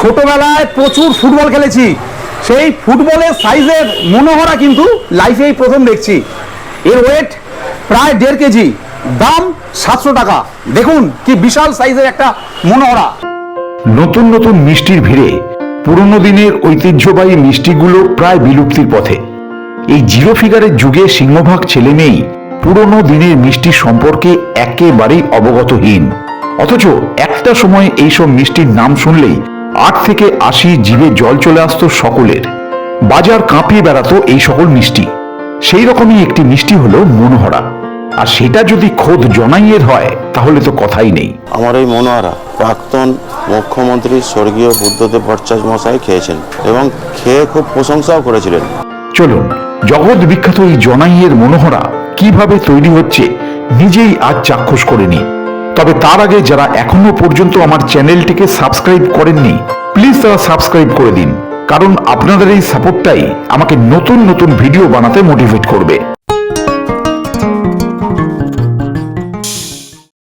ছোটবেলায় প্রচুর ফুটবল খেলেছি। সেই ফুটবলের সাইজের মনোহরা কিন্তু লাইফে এই প্রথম দেখছি। এর ওয়েট প্রায় দেড় কেজি। দাম সাতশো টাকা। দেখুন কি বিশাল সাইজের একটা মনোহরা। নতুন নতুন মিষ্টির ভিড়ে পুরনো দিনের ঐতিহ্যবাহী মিষ্টিগুলো প্রায় বিলুপ্তির পথে। এই জিরো ফিগারের যুগে সিংহভাগ ছেলে মেয়েই পুরনো দিনের মিষ্টি সম্পর্কে একেবারেই অবগতহীন। অথচ একটা সময় এইসব মিষ্টির নাম শুনলেই আট থেকে আশি জিভে জল চলে আসতো সকলের। বাজার কাঁপিয়ে বেড়াতো এই সকল মিষ্টি। সেই রকমই একটি মিষ্টি হলো মনোহরা। আর সেটা যদি খোদ জনাইয়ের হয় তাহলে তো কথাই নেই। আমার এই মনোহারা প্রাক্তন মুখ্যমন্ত্রী স্বর্গীয় বুদ্ধদেব ভট্টাচার্য মশাই খেয়েছেন এবং খেয়ে খুব প্রশংসাও করেছিলেন। চলুন জগৎ বিখ্যাত এই জনাইয়ের মনোহরা কীভাবে তৈরি হচ্ছে নিজেই আজ চাক্ষুষ করে নি তবে তার আগে যারা এখনও পর্যন্ত আমার চ্যানেলটিকে সাবস্ক্রাইব করেননি প্লিজ তারা সাবস্ক্রাইব করে দিন কারণ আপনাদের এই সাপোর্টটাই আমাকে নতুন নতুন ভিডিও বানাতে মোটিভেট করবে।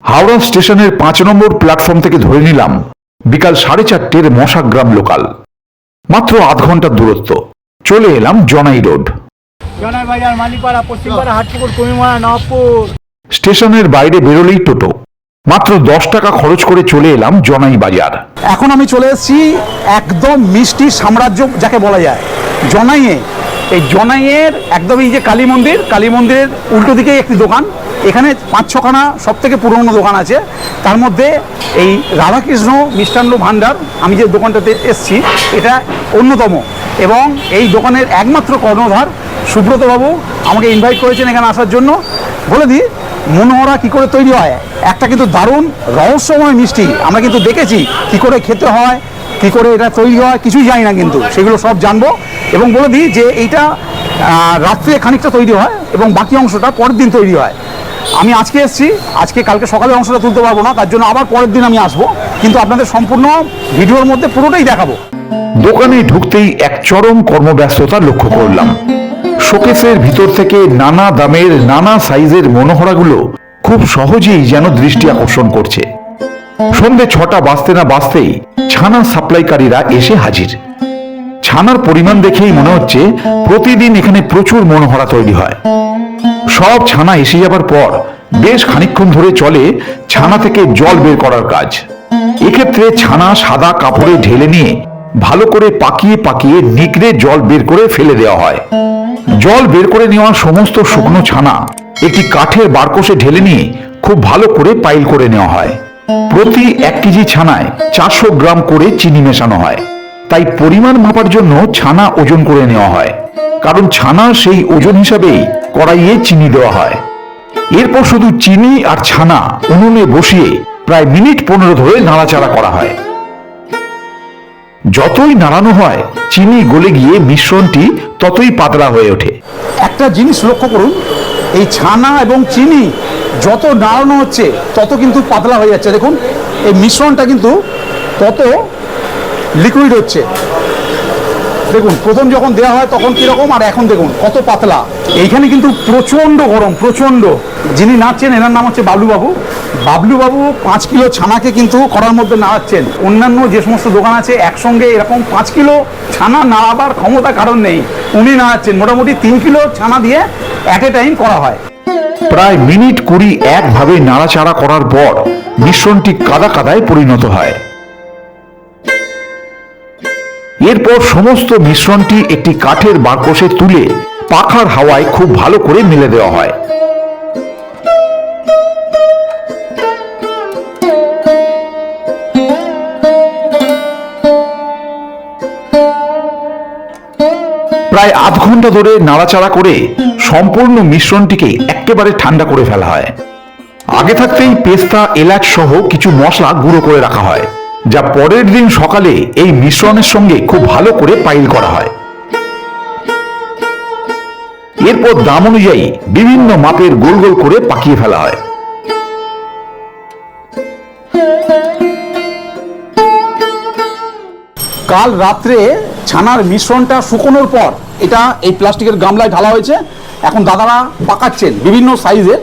হাওড়া স্টেশনের পাঁচ নম্বর প্ল্যাটফর্ম থেকে ধরে নিলাম বিকাল সাড়ে চারটের মশাগ্রাম লোকাল মাত্র আধ ঘণ্টার দূরত্ব। চলে এলাম জনাই রোড। জনাই বাজার মালিপাড়া পশ্চিমপাড়া হাটপুকুর কুমিমারা নবপুর স্টেশনের বাইরে বেরোলেই টোটো। মাত্র দশ টাকা খরচ করে চলে এলাম জনাই বাজার। এখন আমি চলে এসেছি একদম মিষ্টি সাম্রাজ্য যাকে বলা যায়, জনাইয়ে। এই জনাইয়ের একদম এই যে কালী মন্দির, কালী মন্দিরের উল্টো দিকে একটি দোকান। এখানে পাঁচ ছখানা সব থেকে পুরনো দোকান আছে। তার মধ্যে এই রাধাকৃষ্ণ মিষ্টান্ন ভাণ্ডার, আমি যে দোকানটাতে এসেছি, এটা অন্যতম। এবং এই দোকানের একমাত্র কর্ণধার সুব্রতবাবু আমাকে ইনভাইট করেছেন এখানে আসার জন্য। বলে দিই মনোহরা কি করে তৈরি হয়? একটা কিন্তু দারুণ, রহস্যময় মিষ্টি। আমরা কিন্তু দেখেছি কি করে খেতে হয়, কি করে এটা তৈরি হয়, কিছুই জানি না কিন্তু। সেগুলো সব জানব এবং বলে দিই যে এইটা রাত্রে খানিকটা তৈরি হয় এবং বাকি অংশটা পরের দিন তৈরি হয়। আমি আজকে এসেছি, আজকে কালকে সকালে অংশটা তুলতে পারব না, তার জন্য আবার পরের দিন আমি আসব। কিন্তু আপনাদের সম্পূর্ণ ভিডিওর মধ্যে পুরোটাই দেখাবো। দোকানে ঢুকতেই এক চরম কর্মব্যস্ততা লক্ষ্য করলাম। শোকেসের ভিতর থেকে নানা দামের, নানা সাইজের মনোহরাগুলো খুব সহজেই যেন দৃষ্টি আকর্ষণ করছে। সন্ধে ছটা বাজতে না বাজতেই ছানা সাপ্লাইকারীরা এসে হাজির। ছানার পরিমাণ দেখেই মনে হচ্ছে প্রতিদিন এখানে প্রচুর মনোহরা তৈরি হয়। সব ছানা এসে যাবার পর বেশ খানিকক্ষণ ধরে চলে ছানা থেকে জল বের করার কাজ। এক্ষেত্রে ছানা সাদা কাপড়ে ঢেলে নিয়ে ভালো করে পাকিয়ে পাকিয়ে নিকড়ে জল বের করে ফেলে দেওয়া হয়। জল বের করে নেওয়া সমস্ত শুকনো ছানা একটি কাঠের বারকোষে ঢেলে নিয়ে খুব ভালো করে পাইল করে নেওয়া হয়। প্রতি এক কেজি ছানায় চারশো গ্রাম করে চিনি মেশানো হয়। তাই পরিমাণ মাপার জন্য ছানা ওজন করে নেওয়া হয়। কারণ ছানা সেই ওজন হিসাবেই কড়াইয়ে চিনি দেওয়া হয়। এরপর শুধু চিনি আর ছানা উনুনে বসিয়ে প্রায় মিনিট পনেরো ধরে নাড়াচাড়া করা হয়। যতই নাড়ানো হয়, চিনি গলে গিয়ে মিশ্রণটি ততই পাতলা হয়ে ওঠে। একটা জিনিস লক্ষ্য করুন, এই ছানা এবং চিনি যত নাড়ানো হচ্ছে, তত কিন্তু পাতলা হয়ে যাচ্ছে। দেখুন, এই মিশ্রণটা কিন্তু তত লিকুইড হচ্ছে। দেখুন, প্রথম যখন দেওয়া হয় তখন কীরকম আর এখন দেখুন, কত পাতলা। এইখানে কিন্তু প্রচণ্ড গরম, প্রচণ্ড। যিনি নাচছেন, এনার নাম হচ্ছে বাবলুবাবু। বাবলুবাবু পাঁচ কিলো ছানাকে কিন্তু করার মধ্যে নাড়াচ্ছেন। অন্যান্য যে সমস্ত দোকান আছে, একসঙ্গে এরকম পাঁচ কিলো ছানা নাড়াবার ক্ষমতা কারণ নেই। উনি নাড়াচ্ছেন। মোটামুটি তিন কিলো ছানা দিয়ে অ্যাট এ টাইম করা হয়। প্রায় মিনিট কুড়ি একভাবে নাড়াচাড়া করার পর মিশ্রণটি কাদা কাদায় পরিণত হয়। এরপর সমস্ত মিশ্রণটি একটি কাঠের বাক্সে তুলে পাখার হাওয়ায় খুব ভালো করে মেলে দেওয়া হয়। প্রায় আধ ঘণ্টা ধরে নাড়াচাড়া করে সম্পূর্ণ মিশ্রণটিকে একেবারে ঠান্ডা করে ফেলা হয়। আগে থাকতেই পেস্তা, এলাচ সহ কিছু মশলা গুঁড়ো করে রাখা হয়। যা পরের দিন সকালে এই মিশ্রণের সঙ্গে খুব ভালো করে পাইল করা হয়। এরপর দাম অনুযায়ী বিভিন্ন মাপের গোল গোল করে পাকিয়ে ফেলা হয়। কাল রাত্রে ছানার মিশ্রণটা শুকোনোর পর এটা এই প্লাস্টিকের গামলায় ঢালা হয়েছে। এখন দাদারা পাকাচ্ছেন বিভিন্ন সাইজের।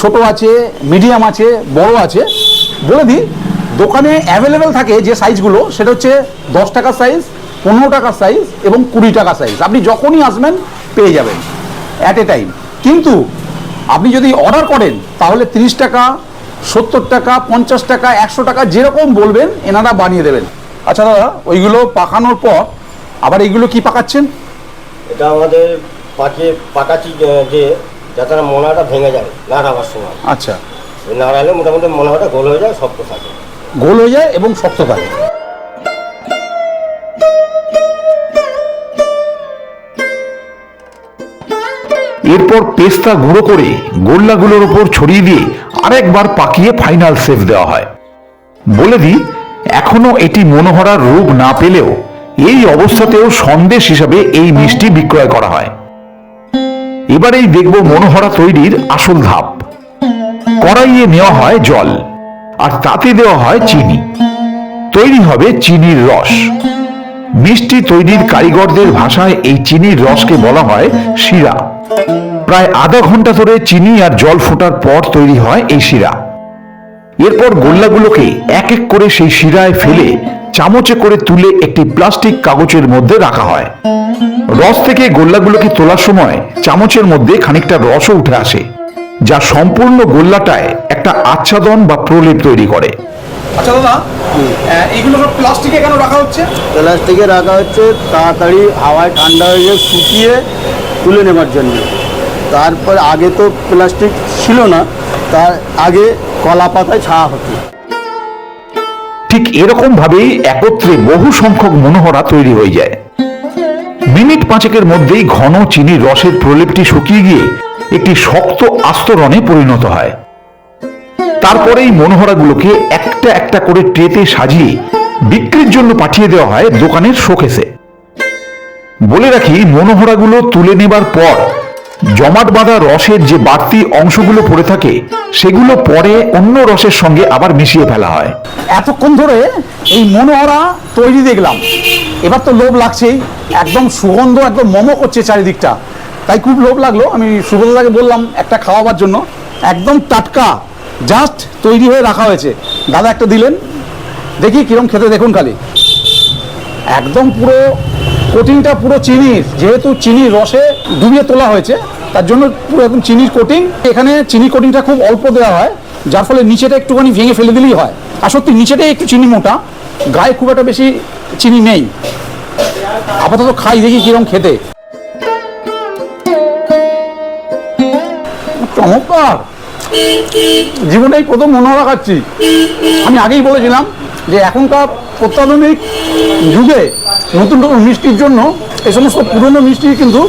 ছোট আছে, মিডিয়াম আছে, বড় আছে। বলে দিই দোকানে অ্যাভেলেবেল থাকে যে সাইজগুলো সেটা হচ্ছে দশ টাকার সাইজ পনেরো টাকার সাইজ এবং কুড়ি টাকার সাইজ আপনি যখনই আসবেন পেয়ে যাবেন অ্যাট এ টাইম কিন্তু আপনি যদি অর্ডার করেন তাহলে তিরিশ টাকা সত্তর টাকা পঞ্চাশ টাকা একশো টাকা যেরকম বলবেন এনারা বানিয়ে দেবেন। আচ্ছা দাদা ওইগুলো পাকানোর পর আবার এইগুলো কি পাকাচ্ছেন? এটা আমাদের পাকে পাকাচ্ছি যে- যাতে মোনাটা ভেঙে যায় নাড়াবার সময়। আচ্ছা। নাড়ালে মোটামুটি মোনাটা গোল হয়ে যায় শক্ত থাকে গোল হয়ে যায় এবং শক্ত থাকে এরপর পেস্তা গুঁড়ো করে গোল্লাগুলোর উপর ছড়িয়ে দিয়ে আরেকবার পাকিয়ে ফাইনাল সেভ দেওয়া হয়। বলে দিই, এখনও এটি মনোহরার রূপ না পেলেও এই অবস্থাতেও সন্দেশ হিসাবে এই মিষ্টি বিক্রয় করা হয়। এবারেই দেখব মনোহরা তৈরির আসল ধাপ। কড়াইয়ে নেওয়া হয় জল। আর তাতে দেওয়া হয় চিনি। তৈরি হবে চিনির রস। মিষ্টি তৈরির কারিগরদের ভাষায় এই চিনির রসকে বলা হয় শিরা। প্রায় আধা ঘণ্টা ধরে চিনি আর জল ফোটার পর তৈরি হয় এই শিরা। এরপর গোল্লাগুলোকে এক এক করে সেই শিরায় ফেলে চামচে করে তুলে একটি প্লাস্টিক কাগজের মধ্যে রাখা হয়। রস থেকে গোল্লাগুলোকে তোলার সময় চামচের মধ্যে খানিকটা রসও উঠে আসে। যা সম্পূর্ণ গোল্লাটায় একটা আচ্ছাদন বা প্রলেপ তৈরি করে। আচ্ছা দাদা এইগুলো সব প্লাস্টিকে কেন রাখা হচ্ছে? প্লাস্টিকে রাখা হচ্ছে তাড়াতাড়ি হাওয়ায় ঠান্ডা হয়ে শুকিয়ে তুলে নেবার জন্য। তারপর আগে তো প্লাস্টিক ছিল না তার আগে কলা পাতায় ছাওয়া হতো। ঠিক এরকম ভাবেই একত্রে বহু সংখ্যক মনোহরা তৈরি হয়ে যায়। মিনিট পাঁচেকের মধ্যেই ঘন চিনির রসের প্রলেপটি শুকিয়ে গিয়ে একটি শক্ত আস্তরণে পরিণত হয়। তারপরেই মনোহরাগুলোকে একটা একটা করে ট্রেতে সাজিয়ে বিক্রির জন্য পাঠিয়ে দেওয়া হয় দোকানের শোকেসে। বলে রাখি, মনোহরাগুলো তুলে নেবার পর জমাট বাঁধা রসের যে বাড়তি অংশগুলো পড়ে থাকে, সেগুলো পরে অন্য রসের সঙ্গে আবার মিশিয়ে ফেলা হয়। এতক্ষণ ধরে এই মনোহরা তৈরি দেখলাম। এবার তো লোভ লাগছেই। একদম সুগন্ধ, একদম মোমো করছে চারিদিকটা। তাই খুব লোভ লাগল। আমি সুগন্ধদাকে বললাম একটা খাওয়াবার জন্য। একদম টাটকা জাস্ট তৈরি হয়ে রাখা হয়েছে। দাদা একটা দিলেন। দেখি কিরম খেতে, দেখুন খালি। একদম পুরো কোটিংটা পুরো চিনির, যেহেতু চিনির রসে ডুবিয়ে তোলা হয়েছে, তার জন্য পুরো একদম চিনির কোটিং এখানে চিনি কোটিংটা খুব অল্প দেওয়া হয়, যার ফলে নিচেটা একটুখানি ভেঙে ফেলে দিলেই হয়। আর সত্যি, নিচেটাই একটু চিনি মোটা, গায়ে খুব একটা বেশি চিনি নেই। আপাতত খাই, দেখি কিরম খেতে। চমৎকার! জীবনে প্রথম মনোহরা খাচ্ছি আমি আগেই বলেছিলাম যে এখনকার অত্যাধুনিক যুগে নতুন নতুন মিষ্টির জন্য এই সমস্ত পুরনো মিষ্টি কিন্তু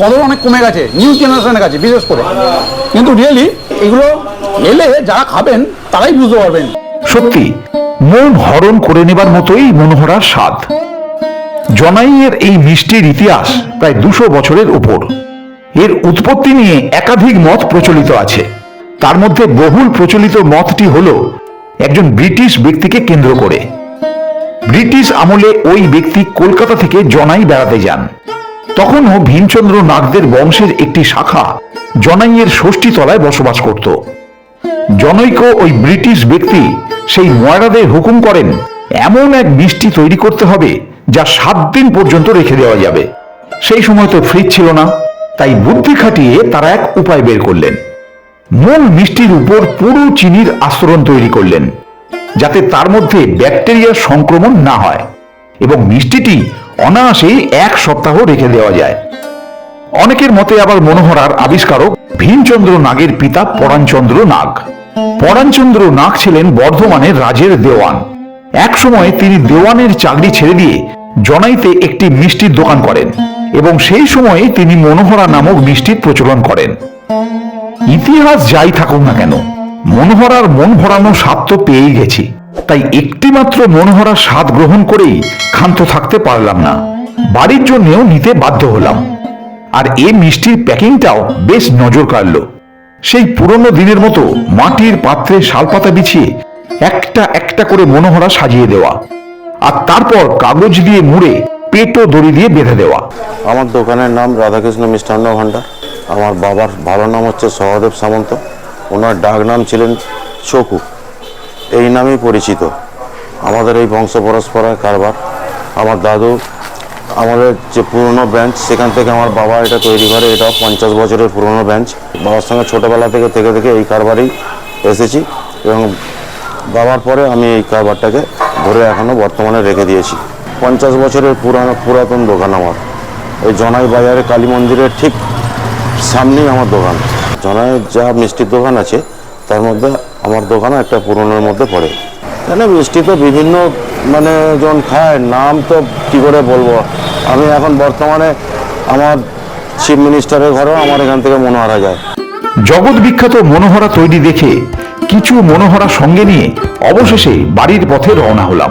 কদর অনেক কমে গেছে নিউ জেনারেশনের কাছে, বিশেষ করে। কিন্তু রিয়েলি এগুলো এলে যারা খাবেন, তারাই বুঝতে পারবেন। সত্যি, মন হরণ করে নেবার মতোই মনোহরার স্বাদ। জনাইয়ের এই মিষ্টির ইতিহাস প্রায় দুশো বছরের উপর। এর উৎপত্তি নিয়ে একাধিক মত প্রচলিত আছে। তার মধ্যে বহুল প্রচলিত মতটি হল একজন ব্রিটিশ ব্যক্তিকে কেন্দ্র করে। ব্রিটিশ আমলে ওই ব্যক্তি কলকাতা থেকে জনাই বেড়াতে যান। তখনও ভীমচন্দ্র নাগদের বংশের একটি শাখা জনাইয়ের ষষ্ঠী তলায় বসবাস করত। জনৈক ওই ব্রিটিশ ব্যক্তি সেই ময়রাদের হুকুম করেন, এমন এক মিষ্টি তৈরি করতে হবে যা সাত দিন পর্যন্ত রেখে দেওয়া যাবে। সেই সময় তো ফ্রিজ ছিল না, তাই বুদ্ধি খাটিয়ে তারা এক উপায় বের করলেন। মূল মিষ্টির উপর পুরো চিনির আস্তরণ তৈরি করলেন। যাতে তার মধ্যে ব্যাকটেরিয়ার সংক্রমণ না হয় এবং মিষ্টিটি অনায়াসেই এক সপ্তাহ রেখে দেওয়া যায়। অনেকের মতে আবার মনোহরার আবিষ্কারক ভীমচন্দ্র নাগের পিতা পরাণচন্দ্র নাগ। পরাণচন্দ্র নাগ ছিলেন বর্ধমানের রাজের দেওয়ান। এক সময় তিনি দেওয়ানের চাকরি ছেড়ে দিয়ে জনাইতে একটি মিষ্টির দোকান করেন এবং সেই সময়ে তিনি মনোহরা নামক মিষ্টির প্রচলন করেন। ইতিহাস যাই থাকুক না কেন মনোহরার মন ভরানো স্বাদ তো পেয়েই গেছি। তাই একটি মাত্র মনোহরার স্বাদ গ্রহণ করেই ক্ষান্ত থাকতে পারলাম না। বাড়ির জন্যেও নিতে বাধ্য হলাম। আর এই মিষ্টির প্যাকিংটাও বেশ নজর কাড়ল। সেই পুরনো দিনের মতো মাটির পাত্রে শালপাতা বিছিয়ে একটা একটা করে মনোহরা সাজিয়ে দেওয়া। আর তারপর কাগজ দিয়ে মুড়ে পেটো দড়ি দিয়ে বেঁধে দেওয়া। আমার দোকানের নাম রাধাকৃষ্ণ মিষ্টান্ন ভাণ্ডার। আমার বাবার ভালো নাম হচ্ছে সহদেব সামন্ত। ওনার ডাক নাম ছিলেন চকু। এই নামেই পরিচিত। আমাদের এই বংশ পরস্পরায় কারবার। আমার দাদু, আমাদের যে পুরনো ব্রাঞ্চ সেখান থেকে আমার বাবা এটা তৈরি করে। এটা পঞ্চাশ বছরের পুরনো ব্রাঞ্চ বাবার সঙ্গে ছোটোবেলা থেকে থেকে থেকে এই কারবারেই এসেছি এবং বাবার পরে আমি এই কারবারটাকে ধরে এখনও বর্তমানে রেখে দিয়েছি। পঞ্চাশ বছরের পুরানো, পুরাতন দোকান আমার। ওই জনাই বাজারে কালী মন্দিরের ঠিক সামনেই আমার দোকান। জনায় যা মিষ্টির দোকান আছে, তার মধ্যে আমার দোকানও একটা পুরনোর মধ্যে পড়ে। কেন মিষ্টি তো বিভিন্ন মানে জন খায়, নাম তো কী করে বলব? আমি এখন বর্তমানে আমার চিফ মিনিস্টারের ঘরেও আমার এখান থেকে মনোহারা যায়। জগৎ বিখ্যাত মনোহরা তৈরি দেখে কিছু মনোহরা সঙ্গে নিয়ে অবশেষে বাড়ির পথে রওনা হলাম।